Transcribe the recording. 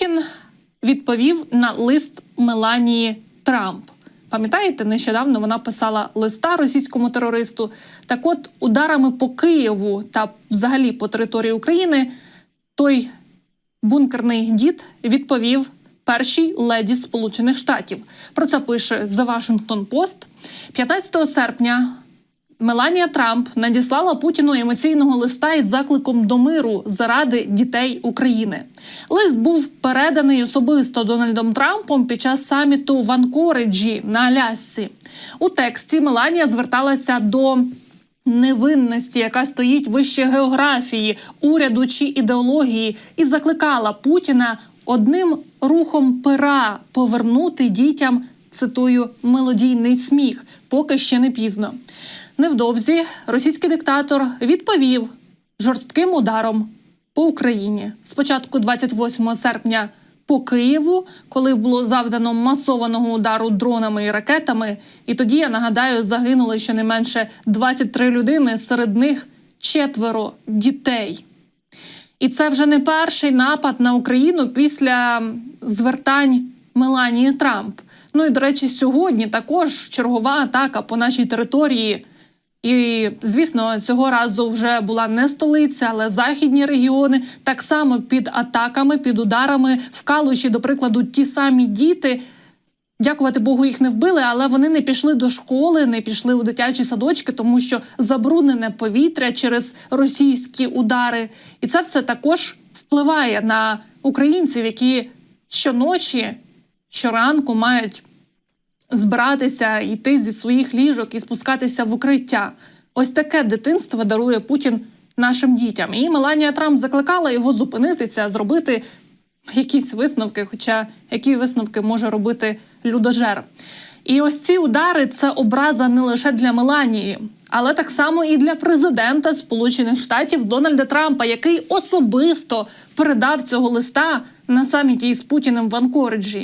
Путін відповів на лист Меланії Трамп. Пам'ятаєте, нещодавно вона писала листа російському терористу. Так от, ударами по Києву та взагалі по території України той бункерний дід відповів першій леді Сполучених Штатів. Про це пише The Washington Post. 15 серпня Меланія Трамп надіслала Путіну емоційного листа із закликом до миру заради дітей України. Лист був переданий особисто Дональдом Трампом під час саміту в Анкориджі на Алясці. У тексті Меланія зверталася до невинності, яка стоїть вище географії, уряду чи ідеології, і закликала Путіна одним рухом пера повернути дітям цитую мелодійний сміх, поки ще не пізно. Невдовзі російський диктатор відповів жорстким ударом по Україні. Спочатку 28 серпня по Києву, коли було завдано масованого удару дронами і ракетами. І тоді я нагадаю, загинули щонайменше 23 людини, серед них четверо дітей. І це вже не перший напад на Україну після звертань Меланії Трамп. Ну і до речі, сьогодні також чергова атака по нашій території. І звісно, цього разу вже була не столиця, але західні регіони так само під атаками, під ударами в Калуші, до прикладу, ті самі діти. Дякувати Богу, їх не вбили, але вони не пішли до школи, не пішли у дитячі садочки, тому що забруднене повітря через російські удари. І це все також впливає на українців, які щоночі, щоранку мають збиратися, йти зі своїх ліжок і спускатися в укриття. Ось таке дитинство дарує Путін нашим дітям. І Меланія Трамп закликала його зупинитися, зробити якісь висновки, хоча які висновки може робити людожер. І ось ці удари це образа не лише для Меланії, але так само і для президента Сполучених Штатів Дональда Трампа, який особисто передав цього листа на саміті із Путіним в Анкориджі.